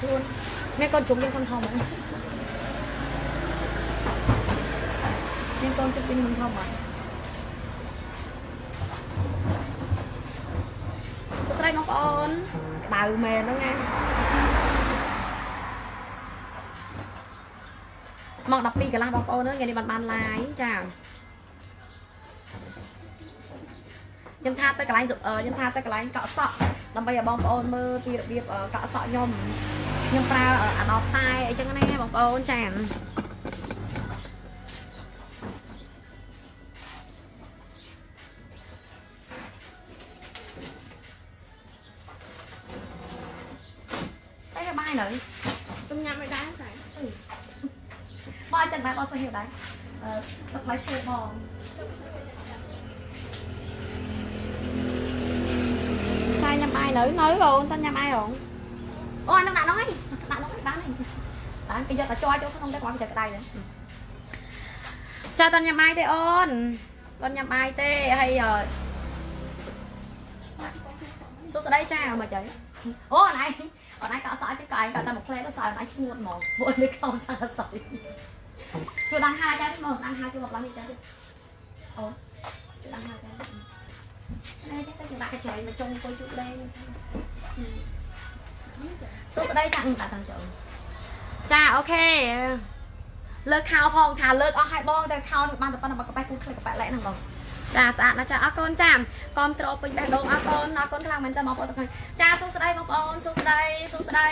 ខ្លួនមានកូនជុំយើងធំធំហ្នឹងមានកូនជុំយើងធំធំហ្នឹងសួស្តីបងប្អូនក្តៅមែនហ្នឹងណាម៉ោង12កន្លះបងប្អូនហ្នឹងថ្ងៃនេះបានបានឡាយចាខ្ញុំថាទៅកន្លែងអឺខ្ញុំថាទៅកន្លែងកក់សក់ ដើម្បីឲ្យបងប្អូនមើលពីរបៀបអឺកក់សក់ខ្ញុំខ្ញុំប្រើអឺអាណោតែអីចឹងណាបងប្អូនចាតែក៏បាយនៅខ្ញុំញ៉ាំមិនដែរតែបងចឹងដែរបងសុខហៀវដែរអឺទឹកបាយឈើបង ចាញ៉ាំបាយនៅនៅអូនតើញ៉ាំបាយអូនអូអានឹងដាក់នោះហើយដាក់នោះហើយបានហើយបានគេយកតែជាប់ចូលក្នុងទៅគាត់ទៅក្តៅទៅចាតើញ៉ាំបាយទេអូនតើញ៉ាំបាយទេហើយអឺសួស្តីចាមកចៃអូអនឯងអនឯងក៏អត់សក់ទេក៏ ឯងក៏តែមកផ្លេទៅសក់អនឯងស្ងួតហ្មងពួកនេះខំសក់សក់ជួយដាំហាចាមកដាំហាជួយមកឡើងនេះចាអូជួយដាំហាចា đây chắc các bạn trời mà trông coi chút đây សួស្តីចាដាក់តាមចូលចាអូខេលើកខោផងថាលើកអស់ឲ្យបងទៅខោបានតែប៉ុណ្ណឹងបើកប៉ែគូក្លេកកប៉ែលែកហ្នឹងបងចាស្អាតណាស់ចាអរគុណចាគាំទ្រពេញបេះដូងអរគុណអរគុណខ្លាំងមែនតើបងប្អូនទាំងអស់ចាសួស្តីបងប្អូនសួស្តីសួស្តី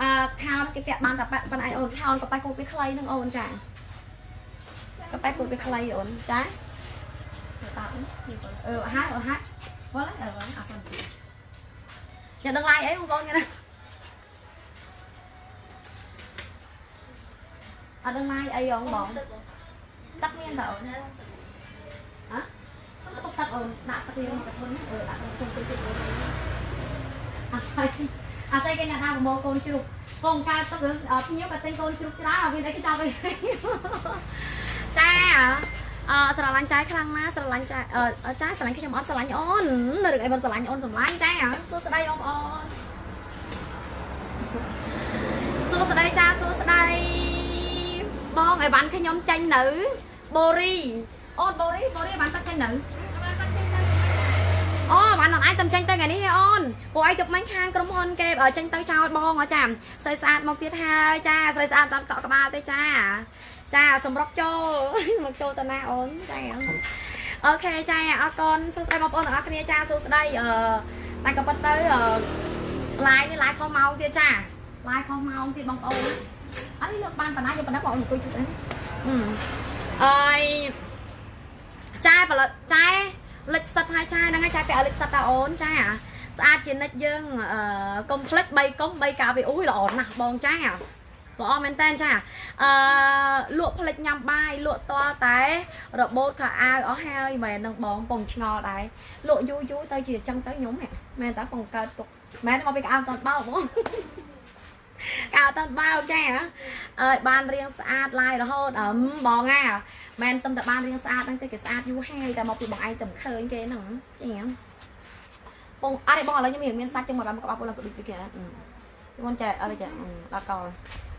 អឺខោគេពាក់បានតែប៉ុណ្ណឹងអូនខោកប៉ែគូវាខ្លីហ្នឹងអូនចាកប៉ែគូវាខ្លីអូនចាអឺហើយអឺហើយ Wala, wala ako. ấy ang lahi ay con yan. Ở đằng này ai ông. Tắt miên đâu. Hả? Ờ, không ờ, tắt ổn, nạ tắt miên mà thôi. Không tự tự. À sai. À sai cái nhà nào mà con chụp. Con ca tao được ở phía nhớ cả tên con được ra là vì đấy cái tao vậy. Cha à. អឺស្រឡាញ់ចាយខ្លាំងណាស់ស្រឡាញ់ចាយអឺចាយស្រឡាញ់ខ្ញុំអត់ស្រឡាញ់អូននៅរឿងអីមិនស្រឡាញ់អូនស្រឡាញ់ចាយសួស្តីបងប្អូនសួស្តីចាសួស្តីបងអីវ៉ាន់ខ្ញុំចាញ់នៅបូរីអូនបូរីបូរីអីវ៉ាន់តាចាញ់នៅអូបានអត់អាចតំចាញ់ទៅថ្ងៃនេះទេអូនពួកឯងយកមាញ់ខាងក្រុមហ៊ុនគេចាញ់ទៅចោលបងអចាស្រីស្អាតមកទៀតហើយចាស្រីស្អាតអត់កក់ក្បាលទេចា ចាសម្រុកចូលមកចូលតាណាអូនចាអូខេចាអរគុណសួស្តីបងប្អូនទាំងអស់គ្នាចាសួស្តីអឺតែក៏ប៉ុន្តែអឺ live នេះ live ខុសម៉ោងទៀតចា live ខុសម៉ោងទៀតបងប្អូនអត់លើកបានប៉ុណ្ណាយកប៉ុណ្ណាបងអូនអង្គុយជួយហ្នឹងអើយចាផលិតចាលិចផ្សិតហើយចាហ្នឹងហើយចាពាក់លិចផ្សិតតាអូនចាស្អាតជានិច្ចយើងអឺកុំភ្លេច3កុំ3កាវីអូយល្អណាស់បងចា ល្អមែនតើចាអឺលក់ផ្លិចញ៉ាំបាយលក់តតែរបូតខោអាវអស់ហើយមែននឹងបងពងឆ្ងល់ដែរលក់យូរយូរទៅជាអញ្ចឹងទៅខ្ញុំមែនតើពងកើតទុកមែនមកពីកៅអត់តបោកបងកៅអត់តបោកចាអើយបានរៀងស្អាតឡាយរហូតអឹមបងណាមែនតែតែបានរៀងស្អាតហ្នឹងទេគេស្អាតយូរហើយតែមកពីបងឯងតែមិនឃើញគេហ្នឹងចាបងអត់ទេបងឥឡូវខ្ញុំរៀងមានសាច់ចឹងមកបានក្បាប់បងឡើងដូចពីគេខ្ញុំចាអត់ចាដល់កោអឺ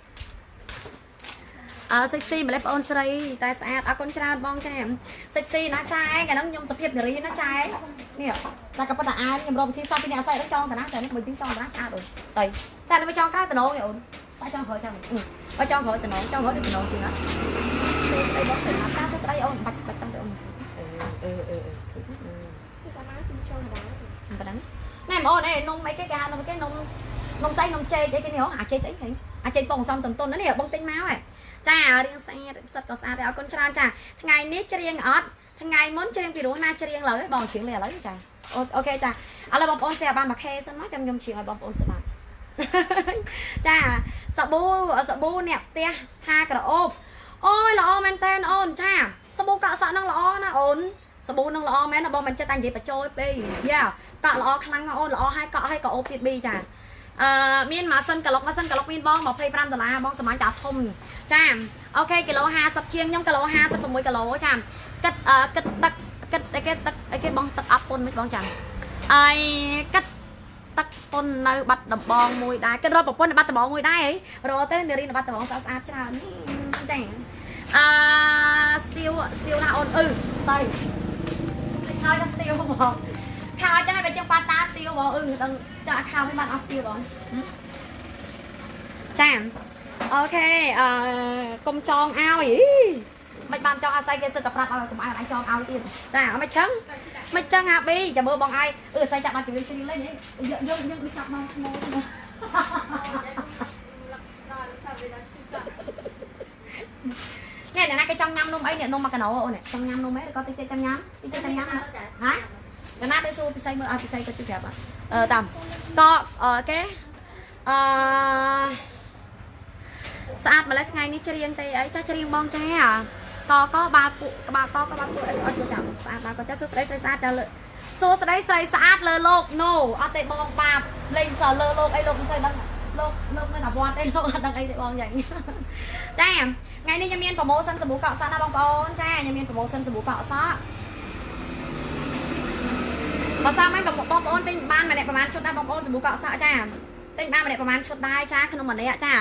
សិចស៊ីម្លេះបងអូនស្រីតែស្អាតអរគុណច្រើនបងចាសិចស៊ីណាចាឯងកាលហ្នឹងខ្ញុំសុភាពនារីណាចាឯងនេះតែក៏ប៉ុន្តែអាយខ្ញុំរកវិធីសាស្ត្រពីអ្នកស្រីហ្នឹងចងតាណាតែនេះបើយើងចងតាណាស្អាតអូនស្រីតែនេះចងក្រៅតំណងឯអូនតែចងក្រោយចាំបើចងក្រោយតំណងចងក្រោយតំណងជាងណាស្អីបងស្រីណាតាស្អីអូនបាច់បាច់តាំងទៅអូនអឺអឺអឺគឺតាមមកខ្ញុំចងដែរប៉ុណ្ណឹងណែបងអូនអេនំអីគេគេហៅនំគេនំនំស្អីនំចេកអីគេនេះហ៎អាចេកស្អីគេ អាចេកបងសំតំតុននេះបងទិញមកហ៎ចារៀងស្អាតផ្សិតក៏ស្អាតដែរអរគុណច្រើនចាថ្ងៃនេះច្រៀងអត់ថ្ងៃមុនច្រៀងពីរោះណាច្រៀងលើបងច្រៀងលើឥឡូវចាអូខេចាឥឡូវបងប្អូនសេបានមួយខេសិនមកចាំខ្ញុំច្រៀងឲ្យបងប្អូនស្ដាប់ចាសាប៊ូសាប៊ូអ្នកផ្ទះថាក្រអូបអូយល្អមែនតើអូនចាសាប៊ូកក់សក់នឹងល្អណាអូនសាប៊ូនឹងល្អមែនណាបងមិនចិត្តតែនិយាយបញ្ចូលពេកយ៉ាកក់ល្អខ្លាំងណាស់អូនល្អហើយកក់ហើយកក់អូបទៀតប៊ីចា អឺមានម៉ាស៊ីនកាឡុកម៉ាស៊ីនកាឡុកមានបង25ដុល្លារបងសម្រាប់តាធំចាអូខេគីឡូ50ជាងខ្ញុំគីឡូ56គីឡូចាគិតអឺគិតទឹកគិតអីគេទឹកអីគេបងទឹកអប់ពុនមិនបងចាអីគិតទឹកពុននៅបាត់ដំបងមួយដែរគិតរកប្រពន្ធនៅបាត់ដំបងមួយដែរហីរកទៅនារីនៅបាត់ដំបងស្អាតស្អាតៗច្រើនចាអឺស្ទៀវស្ទៀវណាអូនអឺ sorry ហើយដល់ស្ទៀវបង ខោចាស់បើចឹងប៉ាតាស្ទៀវបងអឺដឹងចាក់ខោមិនបានអស់ស្ទៀវបងចាអូខេអឺកុំចងឲ្យអីមិនបានចងអាស័យគេសិតតែប្រាប់ឲ្យកុំឲ្យអាចងឲ្យទៀតចាអត់មិនចឹងមិនចឹងអាប៊ីចាំមើលបងឯងអឺស្អីចាប់បានជម្រាបជ្រីលេងយើងយើងយើងនេះចាប់មកស្មោនេះអ្នកណាគេចង់ញ៉ាំនំអីនេះនំម៉ាកាណូអូនចង់ញ៉ាំនំអីឬក៏តិចតិចចង់ញ៉ាំតិចតិចចង់ញ៉ាំហ៎អ្ន កណាទៅសួរពិសីមើលឲ្យពិសីទៅទីប្រាប់អឺតាមក៏អឺគេអឺស្អាតម្លេះថ្ងៃនេះច្រៀងទេអីចាស់ច្រៀងបងចាតក៏បាល់ពួកក្បាលតក៏បាល់ពួកអីអត់ចូលចាំស្អាតដល់ក៏ចាស់សួស្ដីស្រីស្អាតចាលើសួស្ដីស្រីស្អាតលើលោក no អត់ទេបងបាបលេងសើលើលោកអីលោកមិនសូវដឹងលោកលោកនៅតែវត្តទេលោកអត់ដឹងអីទេបងយ៉ាងចាថ្ងៃនេះខ្ញុំមានប្រម៉ូសិនសាប៊ូកក់សក់ណាបងប្អូនចាខ្ញុំមានប្រម៉ូសិនសាប៊ូកក់សក់ បើសាមិនបងប្អូនទិញបានម្នាក់ប្រហែលឈុតដែរបងប្អូនសាប៊ូកក់សក់ចាទិញបានម្នាក់ប្រហែលឈុតដែរចាក្នុងម្នាក់ចា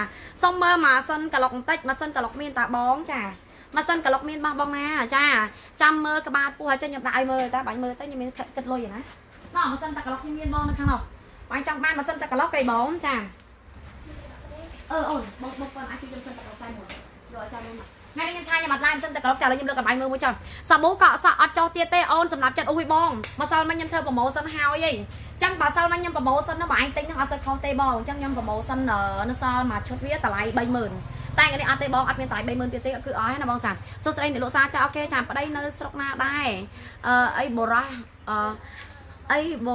សុំមើលម៉ាសិនកន្លុកបន្តិចម៉ាសិនកន្លុកមានតាបងចាម៉ាសិនកន្លុកមានបោះបងណាចាចាំមើលក្បាលពោះឲ្យចេញខ្ញុំដាក់ឲ្យមើលតាបាញ់មើលទៅខ្ញុំមានគិតលុយណាណោះម៉ាសិនតាកន្លុកខ្ញុំមានបងនៅខាងនោះបាញ់ចង់បានម៉ាសិនតាកន្លុកគេបងចាអឺអូនបងបងបងអាចខ្ញុំសិនតាកន្លុកតែមួយយកឲ្យចាំមើល ថ្ងៃនេះខ្ញុំថាខ្ញុំអត់ឡានសិនតែក្របតែឥឡូវខ្ញុំលើកកំបាញ់មើលមួយចុះសាប៊ូកក់សក់អត់ចោះទៀតទេអូនសម្រាប់ចិត្តអ៊ុយបងម្សិលមិញខ្ញុំធ្វើប្រម៉ូសិនហើយឯងចឹងបើសិលមិញខ្ញុំប្រម៉ូសិនហ្នឹងបើឯងទិញហ្នឹងអត់សូវខុសទេបងអញ្ចឹងខ្ញុំប្រម៉ូសិននៅសល់មួយឈុតវាតម្លៃ30000តែថ្ងៃនេះអត់ទេបងអត់មានតម្លៃ30000ទៀតទេគឺអស់ហើយណាបងសាសួស្ដីអ្នកលោកសាចាអូខេចាំប្តីនៅស្រុកណាដែរអឺអីបរោះអឺអីប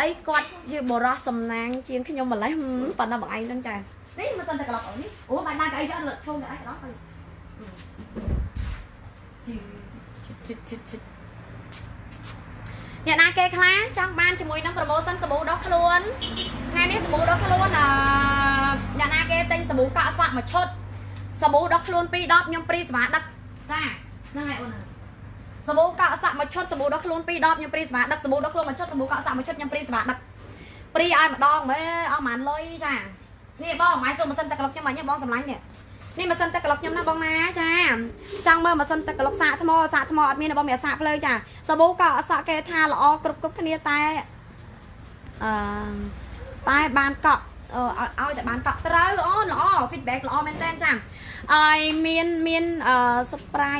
អីគាត់ជាបរោះសំណាងជាងខ្ញុំម្លេះប៉ុណ្ណាបងឯងហ្នឹងចានេះមិនសិនតែក្លប់អូននេះអូបាញ់ដាក់កៅអីយកលើឈោងដាក់ឯងដល់ទៅ អ្នកណាគេខ្លះចង់បានជាមួយនឹងប្រូម៉ូសិនសាប៊ូដុសខ្លួនថ្ងៃនេះសាប៊ូដុសខ្លួនអឺអ្នកណាគេទិញសាប៊ូកក់សក់មួយឈុតសាប៊ូដុសខ្លួន2ដបខ្ញុំព្រីស្មាដឹកចាហ្នឹងហើយអូនសាប៊ូកក់សក់មួយឈុតសាប៊ូដុសខ្លួន2ដបខ្ញុំព្រីស្មាដឹកសាប៊ូដុសខ្លួនមួយឈុតសាប៊ូកក់សក់មួយឈុតខ្ញុំព្រីស្មាដឹកព្រីឲ្យម្ដងមើលអស់ប្រហែលលុយចានេះបងម៉ែសុំម៉ាស៊ីនទឹកក្លុកខ្ញុំអញបងសម្លាញ់នេះ នេះម៉ាស៊ីនទឹកក្លុកខ្ញុំណាបងណាចាចង់មើលម៉ាស៊ីនទឹកក្លុកសាកថ្មសាកថ្មអត់មានទេបងមានសាកភ្លើចាសាប៊ូក៏អសក់គេថាល្អគ្រប់គ្រប់គ្នាតែអឺតែបានកក់អឺឲ្យតែបានកក់ត្រូវអូនល្អ feedback ល្អមែនតើចាឲ្យមានមានអឺ surprise